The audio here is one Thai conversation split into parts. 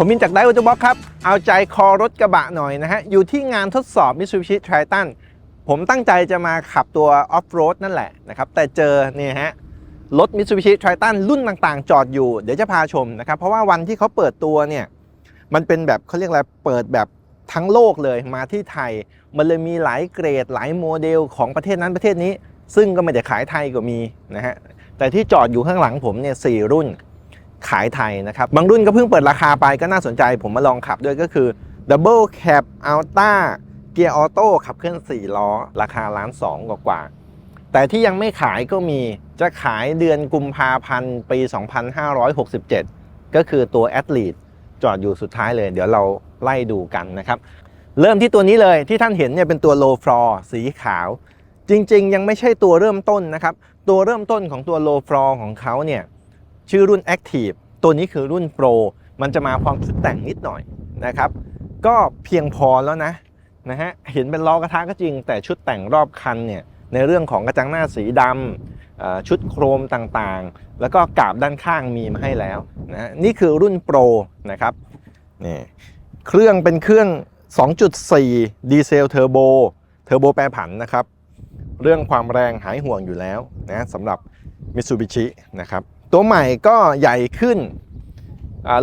ผมมินจากไดโอจูบ็อกครับ เอาใจคอรถกระบะหน่อยนะฮะ อยู่ที่งานทดสอบ Mitsubishi Triton ผมตั้งใจจะมาขับตัวออฟโรดนั่นแหละนะครับ แต่เจอเนี่ยฮะ รถ Mitsubishi Triton รุ่นต่างๆ จอดอยู่ เดี๋ยวจะพาชมนะครับ เพราะว่าวันที่เขาเปิดตัวเนี่ย มันเป็นแบบเขาเรียกอะไร เปิดแบบทั้งโลกเลยมาที่ไทย มันเลยมีหลายเกรดหลายโมเดลของประเทศนั้นประเทศนี้ ซึ่งก็ไม่ได้ขายไทยก็มีนะฮะแต่ที่จอดอยู่ข้างหลังผมเนี่ยสรุ่น ขายไทยนะครับ บางรุ่นก็เพิ่งเปิดราคาไปก็น่าสนใจ ผมมาลองขับด้วยก็คือ Double Cab Alta เกียร์ออโต้ขับเคลื่อน 4 ล้อ ราคาล้านสองกว่าแต่ที่ยังไม่ขายก็มีจะขายเดือนกุมภาพันธ์ปี 2567 ก็คือตัว a t l e t จอดอยู่สุดท้ายเลย เดี๋ยวเราไล่ดูกันนะครับ เริ่มที่ตัวนี้เลยที่ท่านเห็นเนี่ยเป็นตัว low floor สีขาว จริงๆ ยังไม่ใช่ตัวเริ่มต้นนะครับ ตัวเริ่มต้นของตัว low floor ของเขาเนี่ย ชื่อรุ่น Active ตัวนี้คือรุ่น Pro มันจะมาพร้อมชุดแต่งนิดหน่อยนะครับ ก็เพียงพอแล้วนะนะฮะเห็นเป็นล้อกระทะก็จริง แต่ชุดแต่งรอบคันเนี่ยในเรื่องของกระจังหน้าสีดำชุดโครมต่างๆ แล้วก็กาบด้านข้างมีมาให้แล้วนะนี่คือรุ่น Pro นะครับนี่เครื่องเป็นเครื่อง 2.4 ดีเซลเทอร์โบเทอร์โบแปรผันนะครับ เรื่องความแรงหายห่วงอยู่แล้วนะสำหรับ Mitsubishi นะครับ ตัวใหม่ก็ใหญ่ขึ้น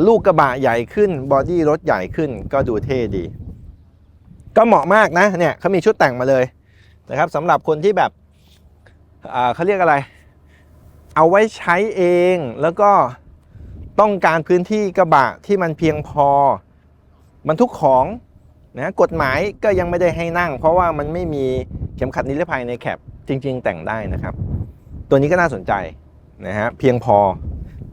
ลูกกระบะใหญ่ขึ้น บอดี้รถใหญ่ขึ้นก็ดูเท่ดี ก็เหมาะมากนะเนี่ยเขามีชุดแต่งมาเลยนะครับสำหรับคนที่แบบเขาเรียกอะไร เอาไว้ใช้เองแล้วก็ต้องการพื้นที่กระบะที่มันเพียงพอบรรทุกของนะกฎหมายก็ยังไม่ได้ให้นั่ง เพราะว่ามันไม่มีเข็มขัดนิรภัยในแคปจริง ๆ แต่งได้นะครับ ตัวนี้ก็น่าสนใจ นะฮะเพียงพอ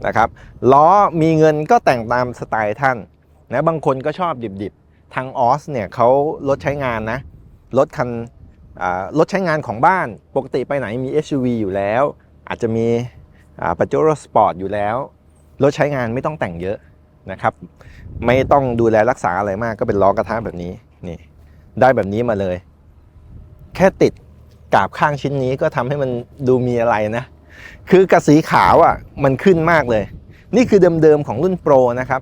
นะครับล้อมีเงินก็แต่งตามสไตล์ท่านนะบางคนก็ชอบดิบๆ ทางออสเนี่ยเขารถใช้งานนะรถคันรถใช้งานของบ้านปกติไปไหนมี SUV อยู่แล้ว อาจจะมีปัจจุบันสปอร์ตอยู่แล้วรถใช้งานไม่ต้องแต่งเยอะนะครับ ไม่ต้องดูแลรักษาอะไรมากก็เป็นล้อกระทะแบบนี้นี่ได้แบบนี้มาเลย แค่ติดกาบข้างชิ้นนี้ก็ทำให้มันดูมีอะไรนะ คือกับสีขาวอะมันขึ้นมากเลย นี่คือเดิมๆของรุ่นโปรนะครับ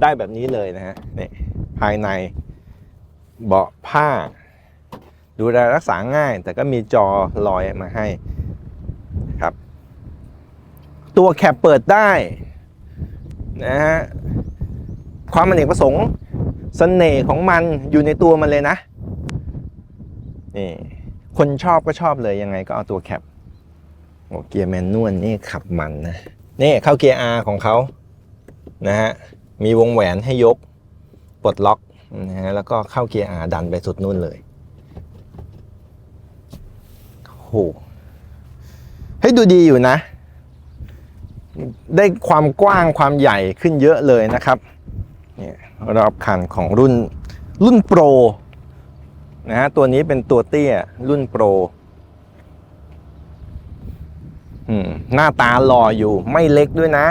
ได้แบบนี้เลยนะฮะนี่ภายในเบาะผ้า ดูแลรักษาง่าย แต่ก็มีจอลอยมาให้ครับ ตัวแคปเปิดได้นะฮะความอเนกประสงค์เสน่ห์ของมันอยู่ในตัวมันเลยนะ นี่ คนชอบก็ชอบเลยยังไงก็เอาตัวแคป โอ้เกียร์แมนนวลนี่ขับมันนะนี่เข้าเกียร์ R ของเขานะฮะมีวงแหวนให้ยกปลดล็อกนะฮะแล้วก็เข้าเกียร์ R ดันไปสุดนู่นเลยโอ้โหให้ยดูดีอยู่นะ ได้ความกว้างความใหญ่ขึ้นเยอะเลยนะครับเนี่ยรอบคันของรุ่นรุ่นโปรนะฮะตัวนี้เป็นตัวเตี้ยรุ่นโปร หน้าตาหล่ออยู่ไม่เล็กด้วยนะ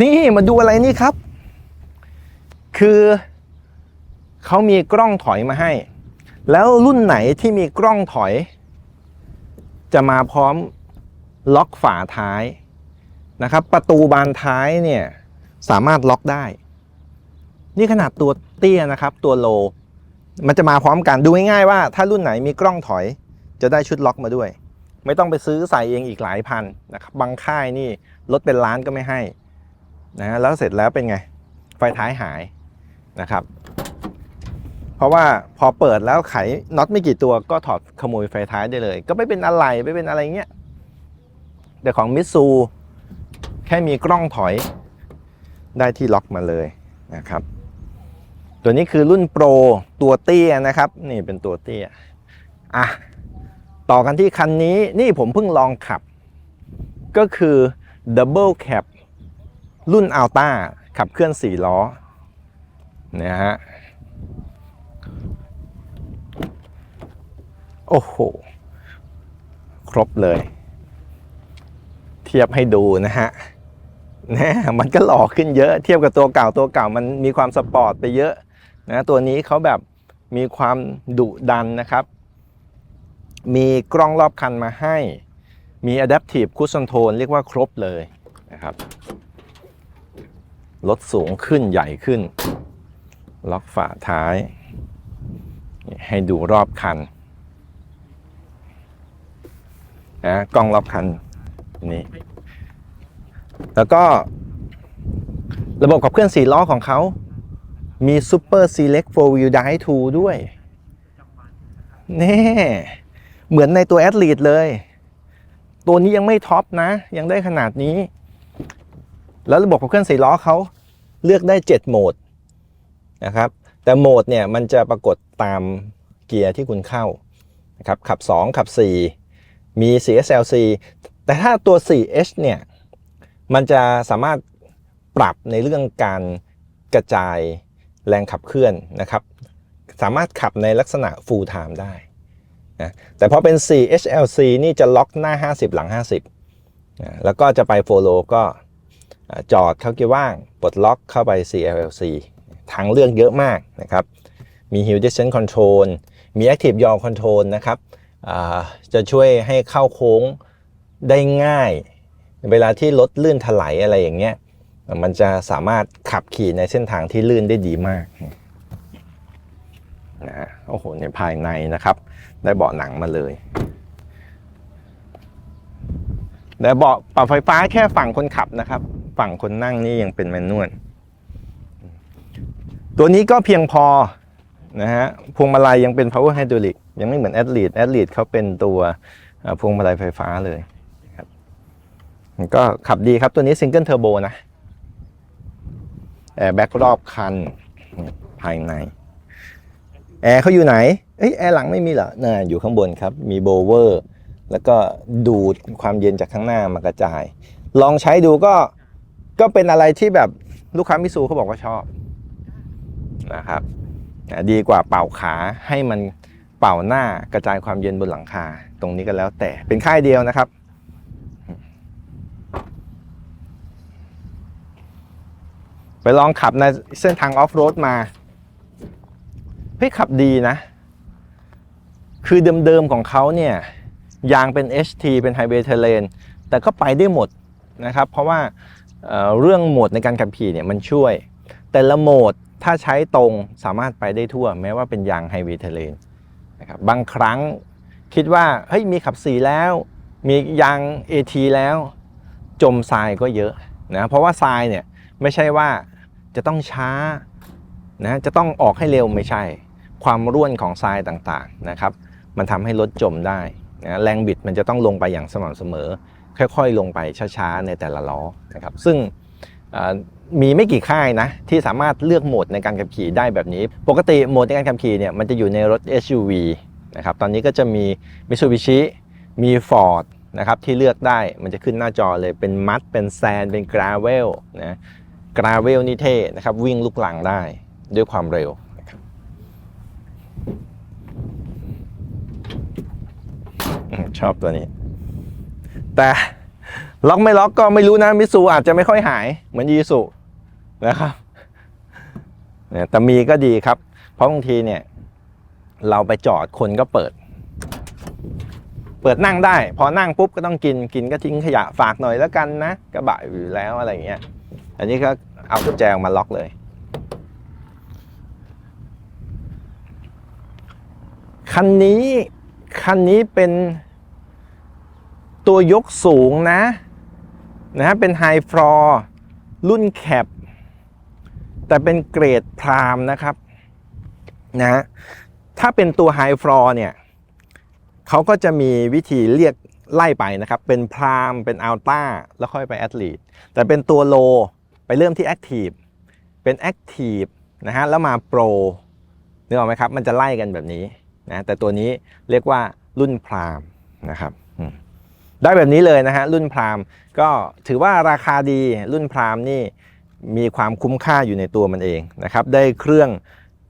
นี่มาดูอะไรนี่ครับ คือเขามีกล้องถอยมาให้ แล้วรุ่นไหนที่มีกล้องถอย จะมาพร้อมล็อกฝาท้ายนะครับ ประตูบานท้ายเนี่ยสามารถล็อกได้ นี่ขนาดตัวเตี้ยนะครับ ตัวโล มันจะมาพร้อมกันดูง่ายๆว่าถ้ารุ่นไหนมีกล้องถอยจะได้ชุดล็อกมาด้วย ไม่ต้องไปซื้อใส่เองอีกหลายพันนะครับบางค่ายนี่ลดเป็นล้านก็ไม่ให้นะฮะแล้วเสร็จแล้วเป็นไง ไฟท้ายหายนะครับ เพราะว่าพอเปิดแล้วไขน็อตไม่กี่ตัวก็ถอดขโมยไฟท้ายได้เลย ก็ไม่เป็นอะไรไม่เป็นอะไรเงี้ยแต่ของมิตซูแค่มีกล้องถอยได้ที่ล็อกมาเลยนะครับ ตัวนี้คือรุ่นโปรตัวเตี้ยนะครับ นี่เป็นตัวเตี้ยอะต่อกันที่คันนี้นี่ผมเพิ่งลองขับ ก็คือ Double Cab รุ่น Alta ขับเคลื่อน4ล้อนะฮะโอ้โห ครบเลย เทียบให้ดูนะฮะนะมันก็หล่อขึ้นเยอะ เทียบกับตัวเก่าตัวเก่ามันมีความสปอร์ตไปเยอะ นะตัวนี้เขาแบบมีความดุดันนะครับ มีกล้องรอบคันมาให้ มี Adaptive Cruise Control เรียกว่าครบเลยนะครับรถสูงขึ้นใหญ่ขึ้น ล็อกฝาท้าย ให้ดูรอบคันนะกล้องรอบคันนี่แล้วก็ระบบขับเคลื่อน4ล้อของเขา มี Super Select 4 Wheel Drive 2 ด้วยนี่เหมือนในตัว a อ l e t e เลย ตัวนี้ยังไม่ท็อปนะ ยังได้ขนาดนี้ แล้วระบบขับเคลื่อน4ล้อเขาเลือกได้ 7 โหมดนะครับ แต่โหมดเนี่ยมันจะปรากฏตามเกียร์ที่คุณเข้านะครับ ขับ 2 ขับ 4 มี CSLC แต่ถ้าตัว 4H เนี่ย มันจะสามารถปรับในเรื่องการกระจาย แรงขับเคลื่อนนะครับ สามารถขับในลักษณะ full time ได้นะแต่พอเป็น 4HLC นี่จะล็อกหน้า 50 หลัง 50นะแล้วก็จะไป follow ก็จอดเข้าเกียร์ว่าง ปลดล็อกเข้าไป 4LC ทางเลือกเยอะมากนะครับ มี Hill Descent Control มี Active Yaw Control นะครับจะช่วยให้เข้าโค้งได้ง่าย เวลาที่รถลื่นถลายอะไรอย่างเงี้ย มันจะสามารถขับขี่ในเส้นทางที่ลื่นได้ดีมากนะโอ้โหในภายในนะครับ ได้เบาะหนังมาเลยแต่เบาะปรับไฟฟ้าแค่ฝั่งคนขับนะครับ ฝั่งคนนั่งนี่ยังเป็นแมนนวลตัวนี้ก็เพียงพอนะฮะพวงมาลัยยังเป็น power hydraulic ยังไม่เหมือน a อ l e t e a อ l e t e เขาเป็นตัวพวงมาลัยไฟฟ้าเลยครับมันก็ขับดีครับตัวนี้ซิงเกิลเทอร์โบนะ แอร์แบ็กรอบคันภายใน แอร์เขาอยู่ไหนเอ้ยแอร์หลังไม่มีเหรอน่าอยู่ข้างบนครับ มีโบเวอร์ แล้วก็ดูดความเย็นจากข้างหน้ามากระจาย ลองใช้ดูก็ก็เป็นอะไรที่แบบลูกค้ามิซูเขาบอกว่าชอบนะครับดีกว่าเป่าขาให้มันเป่าหน้ากระจายความเย็นบนหลังคา ตรงนี้ก็แล้วแต่เป็นค่ายเดียวนะครับ ไปลองขับในเส้นทางออฟโรดมาเฮ้ยขับดีนะ คือเดิมๆของเขาเนี่ยยางเป็น HT เป็นไฮเวย์เทเลนแต่ก็ไปได้หมดนะครับ เพราะว่าเเรื่องโหมดในการขับขี่เนี่ยมันช่วย แต่ละโหมดถ้าใช้ตรงสามารถไปได้ทั่ว แม้ว่าเป็นยางไฮเวย์เทเลนนะครับบางครั้งคิดว่าเฮ้ยมีขับสีแล้ว มียาง AT แล้ว จมทรายก็เยอะนะเพราะว่าทรายเนี่ยไม่ใช่ว่า จะต้องช้านะจะต้องออกให้เร็วไม่ใช่ ความร่วนของทรายต่างๆนะครับ มันทำให้รถจมได้นะแรงบิดมันจะต้องลงไปอย่างสม่ำเสมอ ค่อยๆ ลงไปช้าๆในแต่ละล้อนะครับ ซึ่งมีไม่กี่ค่ายนะที่สามารถเลือกโหมดในการขับขี่ได้แบบนี้ ปกติโหมดในการขับขี่เนี่ยมันจะอยู่ในรถ SUV นะครับตอนนี้ก็จะมี Mitsubishi มี Ford นะครับที่เลือกได้มันจะขึ้นหน้าจอเลยเป็นมัดเป็นแซนเป็นกราเวลนะ กราเวลนี่เท่นะครับ วิ่งลุกหลังได้ด้วยความเร็วนะครับชอบตัวนี้ แต่ล็อกไม่ล็อกก็ไม่รู้นะมิสูอาจจะไม่ค่อยหายเหมือนยีสุนะครับแต่มีก็ดีครับ เพราะบางทีเนี่ย เราไปจอดคนก็เปิด เปิดนั่งได้ พอนั่งปุ๊บก็ต้องกินกินก็ทิ้งขยะฝากหน่อยแล้วกันนะกระบะอยู่แล้วอะไรอย่างเงี้ย อันนี้ก็เอากุญแจออกมาล็อกเลย คันนี้คันนี้เป็นตัวยกสูงนะนะฮะเป็นไฮฟลอร์รุ่นแคปแต่เป็นเกรดพรามนะครับนะฮะถ้าเป็นตัวไฮฟลอร์เนี่ยเขาก็จะมีวิธีเรียกไล่ไปนะครับ เป็นพรามเป็นอัลต้าแล้วค่อยไปแอตลีดแต่เป็นตัวโล ไปเริ่มที่แอคทีฟเป็นแอคทีฟนะฮะแล้วมาโปรนึกออกไหมครับ มันจะไล่กันแบบนี้นะแต่ตัวนี้เรียกว่ารุ่นพรามนะครับได้แบบนี้เลยนะฮะรุ่นพรามก็ถือว่าราคาดีรุ่นพรามนี่มีความคุ้มค่าอยู่ในตัวมันเองนะครับได้เครื่อง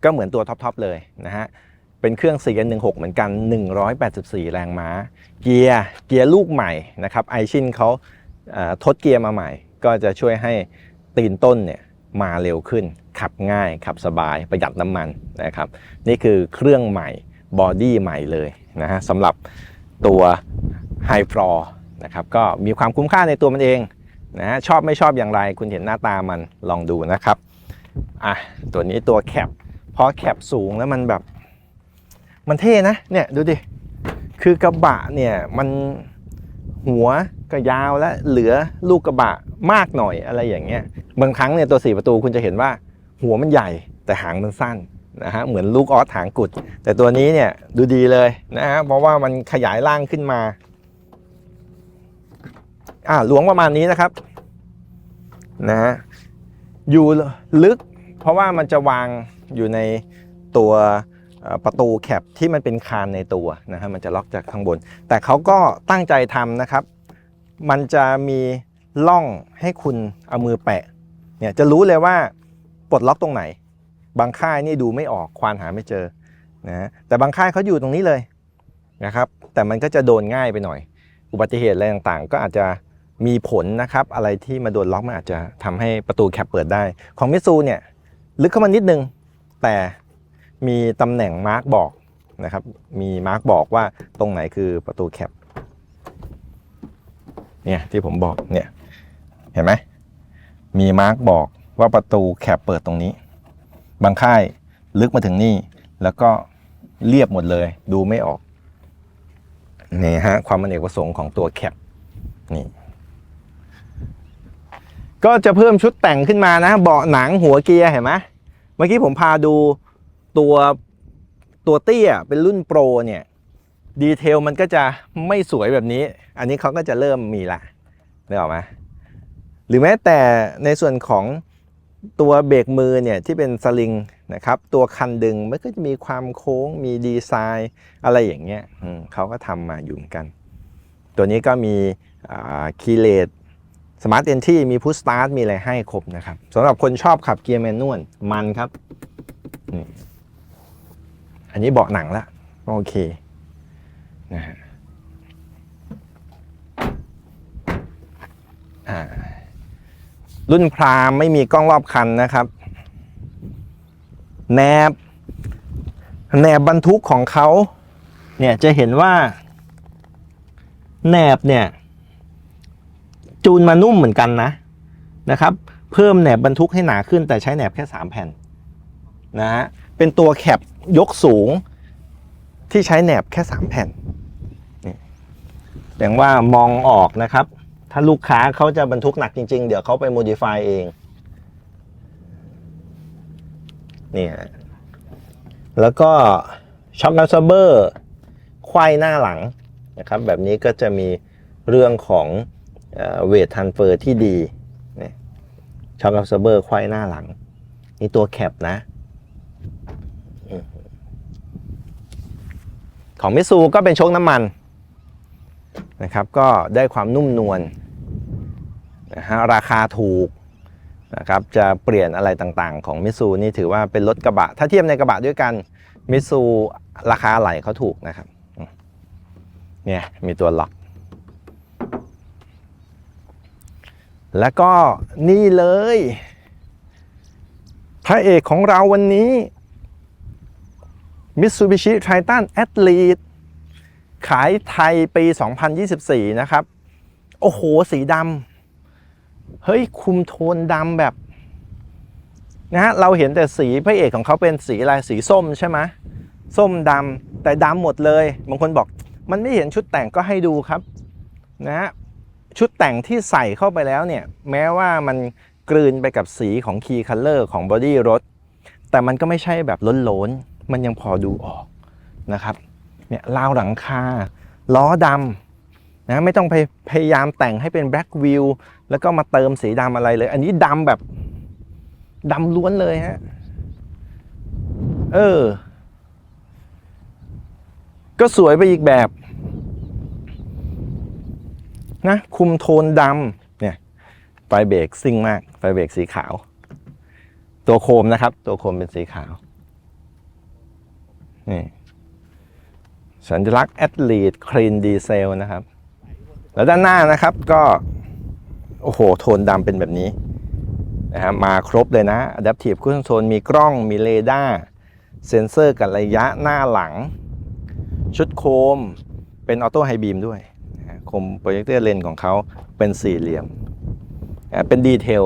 ก็เหมือนตัวท็อปๆเลยนะฮะเป็นเครื่อง 416 เหมือนกัน 184 แรงม้า เกียร์เกียร์ลูกใหม่นะครับไอชินเขาทดเกียร์มาใหม่ ก็จะช่วยให้ ตีนต้นเนี่ยมาเร็วขึ้น ขับง่าย ขับสบายประหยัดน้ำมันนะครับ นี่คือเครื่องใหม่บอดี้ใหม่เลยนะฮะสำหรับตัวไฮฟลอนะครับก็มีความคุ้มค่าในตัวมันเองนะฮะชอบไม่ชอบอย่างไร คุณเห็นหน้าตามันลองดูนะครับอะตัวนี้ตัวแคปพอแคปสูงแล้วมันแบบ มันเท่นะเนี่ยดูดิคือกระบะเนี่ยมันหัวก็ยาวและเหลือลูกกระบะ มากหน่อยอะไรอย่างเงี้ยบางครั้งเนี่ยตัวสี่ประตูคุณจะเห็นว่า หัวมันใหญ่แต่หางมันสั้นนะฮะเหมือนลูกออสหางกุด แต่ตัวนี้เนี่ยดูดีเลยนะฮะเพราะว่ามันขยายร่างขึ้นมาอ่าหลวงประมาณนี้นะครับนะฮะอยู่ลึก เพราะว่ามันจะวางอยู่ในตัวประตูแคปที่มันเป็นคานในตัวนะฮะมันจะล็อกจากข้างบน แต่เขาก็ตั้งใจทำนะครับ มันจะมี ล่องให้คุณเอามือแปะเนี่ยจะรู้เลยว่าปลดล็อกตรงไหน บางค่ายนี่ดูไม่ออกควานหาไม่เจอนะแต่บางค่ายเขาอยู่ตรงนี้เลยนะครับ แต่มันก็จะโดนง่ายไปหน่อย อุบัติเหตุอะไรต่างๆ ก็อาจจะมีผลนะครับ อะไรที่มาโดนล็อกมันอาจจะทำให้ประตูแคปเปิดได้ ของมิซูเนี่ยลึกเข้ามานิดนึง แต่มีตำแหน่งมาร์กบอกนะครับ มีมาร์กบอกว่าตรงไหนคือประตูแคปเนี่ยที่ผมบอกเนี่ย เห็นไหมมีมาร์กบอกว่าประตูแคปเปิดตรงนี้ บางค่ายลึกมาถึงนี่แล้วก็เรียบหมดเลย ดูไม่ออกนี่ฮะความอเนกประสงค์ของตัวแคปนี่ก็จะเพิ่มชุดแต่งขึ้นมานะ เบาะหนังหัวเกียร์เห็นไหมเมื่อกี้ผมพาดูตัวตัวเตี้ยเป็นรุ่นโปรเนี่ยดีเทลมันก็จะไม่สวยแบบนี้ อันนี้เขาก็จะเริ่มมีละได้ออกไหม หรือแม้แต่ในส่วนของตัวเบรกมือเนี่ยที่เป็นสลิงนะครับ ตัวคันดึงมันก็จะมีความโค้งมีดีไซน์อะไรอย่างเงี้ยเขาก็ทำมาอยู่เหมือนกัน ตัวนี้ก็มีคีเลตสมาร์ทเอนที่มีพุชสตาร์ทมีอะไรให้ครบนะครับสำหรับคนชอบขับเกียร์แมนนวลมันครับ อันนี้เบาะหนังละโอเคนะฮะอ่า รุ่นพรามไม่มีกล้องรอบคันนะครับแหนบแหนบบรรทุกของเขาเนี่ยจะเห็นว่าแหนบเนี่ย จูนมานุ่มเหมือนกันนะนะครับ เพิ่มแหนบบรรทุกให้หนาขึ้นแต่ใช้แหนบแค่ 3 แผ่นนะฮะเป็นตัวแคปยกสูงที่ใช้แหนบแค่ 3 แผ่นนี่แสดงว่ามองออกนะครับ ถ้าลูกค้าเขาจะบรรทุกหนักจริง ๆ เดี๋ยวเขาไปโมดิฟายเองนี่ฮะแล้วก็ช็อคอัลซเบอร์ควายหน้าหลังนะครับ แบบนี้ก็จะมีเรื่องของเวททันเฟอร์ที่ดีช็อคอัลซเบอร์ควายหน้าหลัง นี่ตัวแคปนะ ของมิซูก็เป็นโชคน้ำมันนะครับ ก็ได้ความนุ่มนวล นะฮะราคาถูกนะครับจะเปลี่ยนอะไรต่างๆ ของมิซูนี่ถือว่าเป็นรถกระบะ ถ้าเทียบในกระบะด้วยกันมิซูราคาไหลเขาถูกนะครับเนี่ยมีตัวล็อก แล้วก็นี่เลย พระเอกของเราวันนี้ Mitsubishi Triton Athlete ขายไทยปี 2024 นะครับ โอ้โห สีดำ เฮ้ยคุมโทนดำแบบนะฮะเราเห็นแต่สีพระเอกของเขาเป็นสีอะไรสีส้มใช่ไหมส้มดำแต่ดำหมดเลยบางคนบอกมันไม่เห็นชุดแต่งก็ให้ดูครับนะฮะชุดแต่งที่ใส่เข้าไปแล้วเนี่ยแม้ว่ามันกลืนไปกับสีของ Key Color ของบอดี้รถแต่มันก็ไม่ใช่แบบล้นๆมันยังพอดูออกนะครับเนี่ยราวหลังคาล้อดำนะไม่ต้องไปพยายามแต่งให้เป็นแบล็กวิว แล้วก็มาเติมสีดำอะไรเลย อันนี้ดำแบบดำล้วนเลยฮะ เออ ก็สวยไปอีกแบบ นะ คุมโทนดำเนี่ย ไฟเบรกซิ่งมาก ไฟเบรกสีขาว ตัวโคมนะครับ ตัวโคมเป็นสีขาว นี่สัญลักษณ์ Athlete Clean Diesel นะครับ แล้วด้านหน้านะครับก็ โอ้โห โทนดำเป็นแบบนี้นะฮะมาครบเลยนะ Adaptive Cruise Control มีกล้องมีเรดาร์เซ็นเซอร์กับระยะหน้าหลัง ชุดโคมเป็นออโต้ไฮบีมด้วยนะฮะคมโปรเจคเตอร์เลนของเขาเป็นสี่เหลี่ยมอะเป็นดีเทล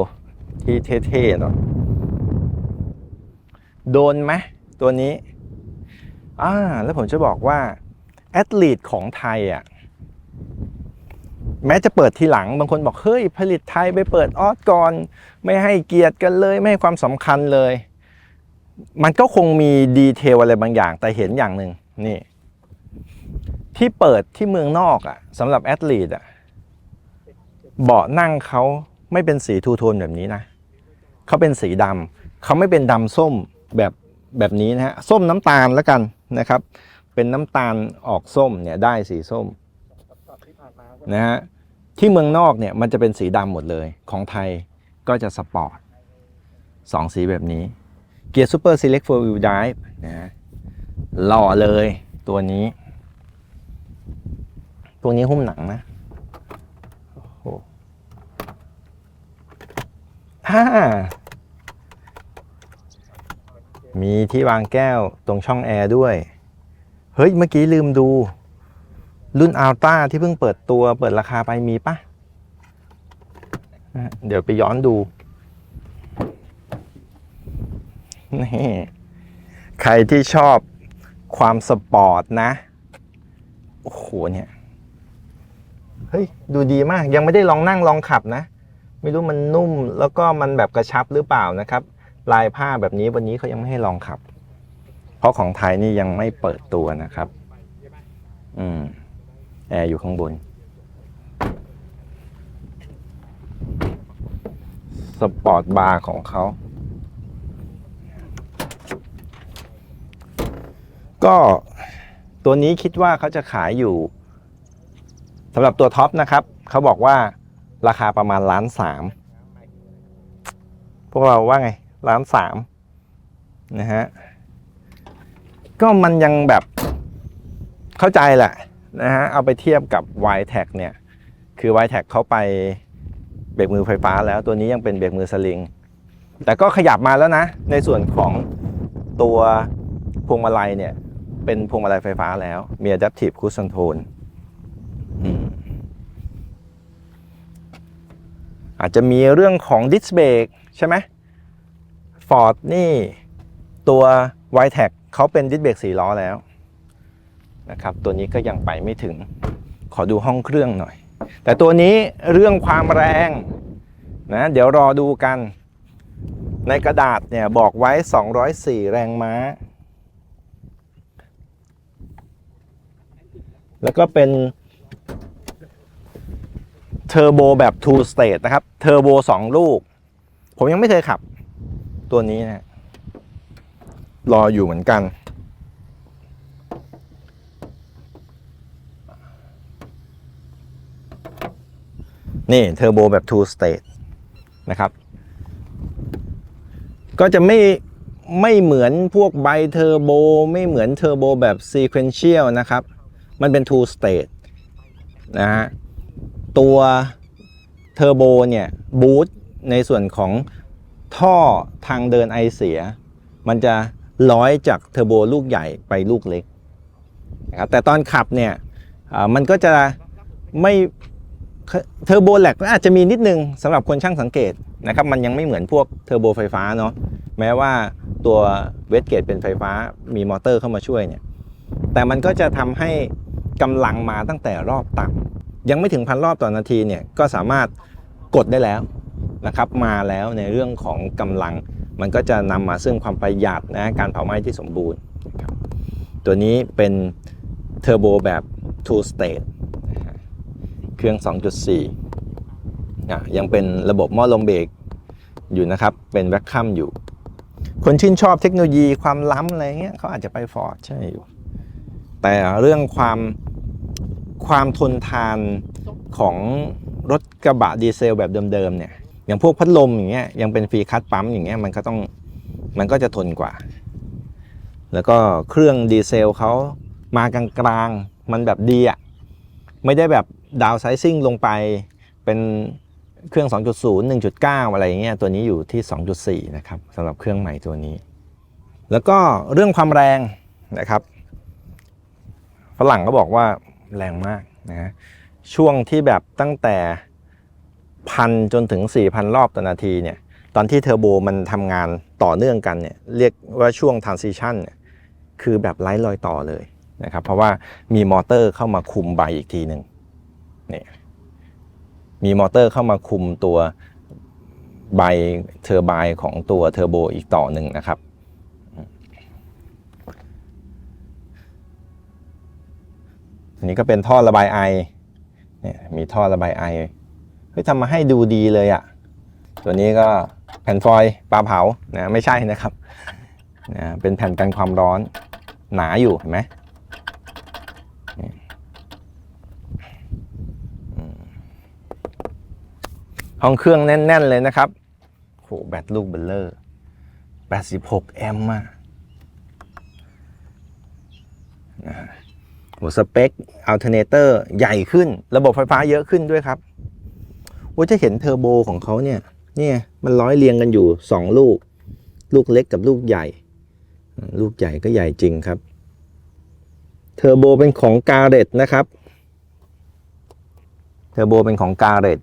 ที่เท่ๆเนาะโดนไหมตัวนี้อ่าแล้วผมจะบอกว่าแอดลีดของไทยอะ แม้จะเปิดทีหลังบางคนบอกเฮ้ยผลิตไทยไปเปิดออสก่อน ไม่ให้เกียรติกันเลย ไม่ให้ความสำคัญเลย มันก็คงมีดีเทลอะไรบางอย่างแต่เห็นอย่างหนึ่งนี่ที่เปิดที่เมืองนอกอะ่ะสำหรับแอดลีดอะเบาะนั่งเขาไม่เป็นสีทูโทนแบบนี้นะเขาเป็นสีดำเขาไม่เป็นดำส้มแบบแบบนี้นะฮะส้มน้ำตาลแล้วกันนะครับ เป็นน้ำตาลออกส้มเนี่ยได้สีส้ม นะฮะที่เมืองนอกเนี่ยมันจะเป็นสีดำหมดเลยของไทยก็จะสปอร์ตสองสีแบบนี้ เกียร์ซูเปอร์ซีเล็กโฟร์วิวดิฟนะฮะหล่อเลยตัวนี้ตัวนี้หุ้มหนังนะโอ้โหฮ่ามีที่วางแก้วตรงช่องแอร์ด้วย เฮ้ย เมื่อกี้ลืมดู รุ่นอัลต้าที่เพิ่งเปิดตัวเปิดราคาไปมีปะอะเดี๋ยวไปย้อนดูนี่ใครที่ชอบความสปอร์ตนะ โอ้โหเนี่ย เฮ้ย ดูดีมากยังไม่ได้ลองนั่งลองขับนะ ไม่รู้มันนุ่มแล้วก็มันแบบกระชับหรือเปล่านะครับ ลายผ้าแบบนี้วันนี้เขายังไม่ให้ลองขับ เพราะของไทยนี่ยังไม่เปิดตัวนะครับ อืม แอร์อยู่ข้างบน สปอร์ตบาร์ของเขา ก็ตัวนี้คิดว่าเขาจะขายอยู่สำหรับตัวท็อปนะครับ เขาบอกว่าราคาประมาณล้านสามพวกเราว่าไงล้านสามนะฮะ ก็มันยังแบบเข้าใจแหละ นะฮะเอาไปเทียบกับ y t a g เนี่ยคือ y t a g เขาไปเบรกมือไฟฟ้าแล้วตัวนี้ยังเป็นเบรกมือสลิง แต่ก็ขยับมาแล้วนะ ในส่วนของตัวพวงมาลัยเนี่ย เป็นพวงมาลัยไฟฟ้าแล้ว มี Adaptive Cruise Control อาจจะมีเรื่องของ Disc Brake ใช่ไหม Ford นี่ตัว y t a g เขาเป็น Disc Brake 4ล้อแล้ว นะครับตัวนี้ก็ยังไปไม่ถึงขอดูห้องเครื่องหน่อย แต่ตัวนี้เรื่องความแรงนะเดี๋ยวรอดูกัน ในกระดาษเนี่ยบอกไว้ 204 แรงม้า แล้วก็เป็นเทอร์โบแบบ two stage นะครับ เทอร์โบ2 ลูก ผมยังไม่เคยขับ ตัวนี้นะรออยู่เหมือนกัน นี่เทอร์โบแบบ two stage นะครับ ก็จะไม่ไม่เหมือนพวกไบเทอร์โบไม่เหมือนเทอร์โบแบบ sequential นะครับ มันเป็น two stage นะฮะ ตัวเทอร์โบเนี่ยบูตในส่วนของท่อทางเดินไอเสีย มันจะร้อยจากเทอร์โบลูกใหญ่ไปลูกเล็กนะครับแต่ตอนขับเนี่ยมันก็จะไม่ เทอร์โบแลกก็อาจจะมีนิดนึงสำหรับคนช่างสังเกตนะครับมันยังไม่เหมือนพวกเทอร์โบไฟฟ้าเนาะแม้ว่าตัวเวสเกตเป็นไฟฟ้ามีมอเตอร์เข้ามาช่วยเนี่ยแต่มันก็จะทำให้กำลังมาตั้งแต่รอบต่ำยังไม่ถึงพันรอบต่อนาทีเนี่ยก็สามารถกดได้แล้วนะครับมาแล้วในเรื่องของกำลัง มันก็จะนำมาซึ่งความประหยัดนะการเผาไหม้ที่สมบูรณ์ ตัวนี้เป็นเทอร์โบแบบ two stage เครื่อง 2.4อะยังเป็นระบบหม้อลมเบรกอยู่นะครับ เป็นแวคคัมอยู่ คนชื่นชอบเทคโนโลยีความล้ำอะไรเงี้ยเขาอาจจะไปฟอร์ดใช่อยู่ แต่เรื่องความความทนทานของรถกระบะดีเซลแบบเดิมๆเนี่ยอย่างพวกพัดลมอย่างเงี้ยยังเป็นฟรีคัตปั๊มอย่างเงี้ยมันก็ต้องมันก็จะทนกว่า แล้วก็เครื่องดีเซลเขามากลางๆ มันแบบดีอะ่ะไม่ได้แบบ ดาวไซซิ่งลงไปเป็นเครื่อง 2.0 1.9 อะไรอย่างเงี้ยตัวนี้อยู่ที่ 2.4 นะครับสำหรับเครื่องใหม่ตัวนี้ แล้วก็เรื่องความแรงนะครับฝรั่งก็บอกว่าแรงมากนะฮะช่วงที่แบบตั้งแต่พันจนถึง 4,000 รอบต่อนาทีเนี่ยตอนที่เทอร์โบมันทำงานต่อเนื่องกันเนี่ยเรียกว่าช่วง transition เนี่ยคือแบบไร้รอยต่อเลยนะครับเพราะว่ามีมอเตอร์เข้ามาคุมใบอีกทีหนึ่ง นี่มีมอเตอร์เข้ามาคุมตัวใบเทอร์ไบน์ของตัวเทอร์โบอีกต่อหนึ่งนะครับ อันนี้ก็เป็นท่อระบายไอเนี่ยมีท่อระบายไอเฮ้ยทำมาให้ดูดีเลยอะ่ะ ตัวนี้ก็แผ่นฟอยล์ปลาเผานะไม่ใช่นะครับนะเป็นแผ่นกันความร้อนหนาอยู่เห็นไหมนี่อืม ห้องเครื่องแน่น ๆ เลยนะครับโหแบตลูกเบลเลอร์ 86 แอมป์อะนะโหสเปคอัลเทอร์เนเตอร์ใหญ่ขึ้น ระบบไฟฟ้าเยอะขึ้นด้วยครับโอ้จะเห็นเทอร์โบของเขาเนี่ย เนี่ย มันร้อยเรียงกันอยู่ 2 ลูก ลูกเล็กกับลูกใหญ่ ลูกใหญ่ก็ใหญ่จริงครับ เทอร์โบเป็นของกาเรตนะครับ เทอร์โบเป็นของกาเรต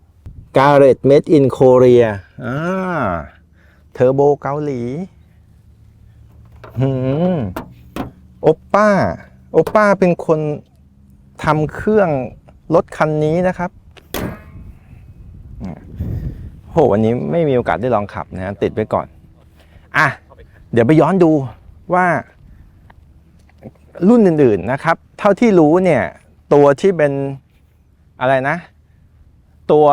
กาเรต made in Korea อ่าเทอร์โบเกาหลีหืมโอปป้า โอปป้าเป็นคนทำเครื่องรถคันนี้นะครับโหวันนี้ไม่มีโอกาสได้ลองขับนะฮะติดไว้ก่อน อะ เดี๋ยวไปย้อนดูว่ารุ่นอื่นๆนะครับ เท่าที่รู้เนี่ย ตัวที่เป็นอะไรนะ ตัว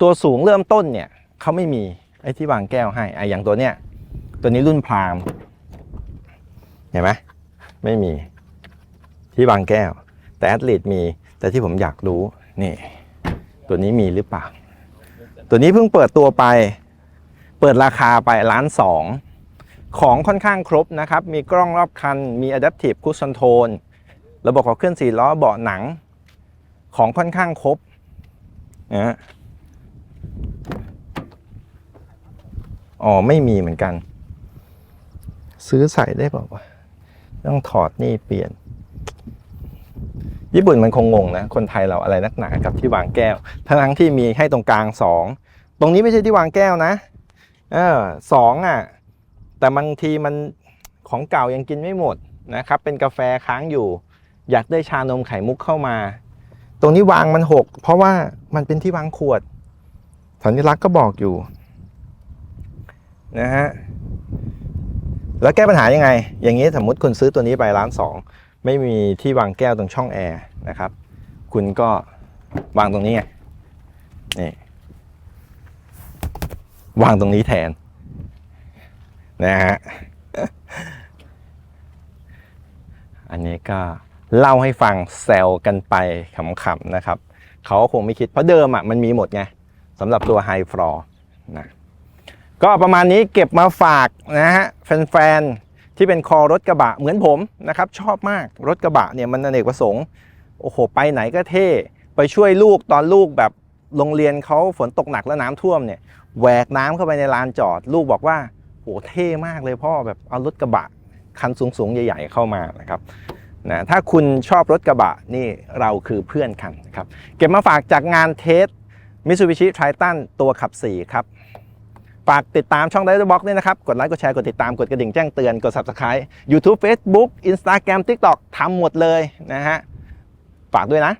ตัวสูงเริ่มต้นเนี่ยเขาไม่มีไอ้ที่วางแก้วให้ไอ้อย่างตัวเนี้ยตัวนี้รุ่นพรามเห็นไหมไม่มีที่วางแก้ว แต่แอดลีดมีแต่ที่ผมอยากรู้นี่ ตัวนี้มีหรือเปล่า ตัวนี้เพิ่งเปิดตัวไป เปิดราคาไปล้านสองของค่อนข้างครบนะครับ มีกล้องรอบคัน มี Adaptive Cruise Control ระบบขับเคลื่อนสี่ล้อเบาะหนัง ของค่อนข้างครบนะฮะ อ๋อไม่มีเหมือนกัน ซื้อใส่ได้เปล่าวะต้องถอดนี่เปลี่ยน ญี่ปุ่นมันคงงงนะ คนไทยเราอะไรนักหนากับที่วางแก้ว ทั้งที่มีให้ตรงกลางสองตรงนี้ไม่ใช่ที่วางแก้วนะ เออสองอะ แต่บางทีมันของเก่ายังกินไม่หมดนะครับ เป็นกาแฟค้างอยู่ อยากได้ชานมไข่มุกเข้ามา ตรงนี้วางมันหกเพราะว่ามันเป็นที่วางขวดสัญลักษณ์ก็บอกอยู่ นะฮะแล้วแก้ปัญหายังไง อย่างนี้สมมติคุณซื้อตัวนี้ไปร้านสองไม่มีที่วางแก้วตรงช่องแอร์นะครับ คุณก็วางตรงนี้ไงนี่วางตรงนี้แทนนะฮะอันนี้ก็เล่าให้ฟังแซวกันไปขำๆนะครับ เขาก็คงไม่คิดเพราะเดิมอะมันมีหมดไงสำหรับตัวไฮฟลอร์นะ ก็ประมาณนี้เก็บมาฝากนะฮะแฟนๆที่เป็นคอรถกระบะเหมือนผมนะครับชอบมากรถกระบะเนี่ยมันอเนกประสงค์โอ้โหไปไหนก็เท่ ไปช่วยลูกตอนลูกแบบโรงเรียนเขาฝนตกหนักแล้วน้ำท่วมเนี่ยแหวกน้ำเข้าไปในลานจอด ลูกบอกว่าโหเท่มากเลยพ่อแบบเอารถกระบะคันสูงๆ ใหญ่ ๆ เข้ามานะครับนะถ้าคุณชอบรถกระบะนี่เราคือเพื่อนกันนะครับ เก็บมาฝากจากงานเทส Mitsubishi Triton ตัวขับ 4 ครับ ฝากติดตามช่อง d i v e r Box ด้วยนะครับ กดไลค์ กดแชร์ กดติดตาม กดกระดิ่งแจ้งเตือน กด Subscribe YouTube Facebook Instagram TikTok ทำหมดเลยนะฮะ ฝากด้วยนะ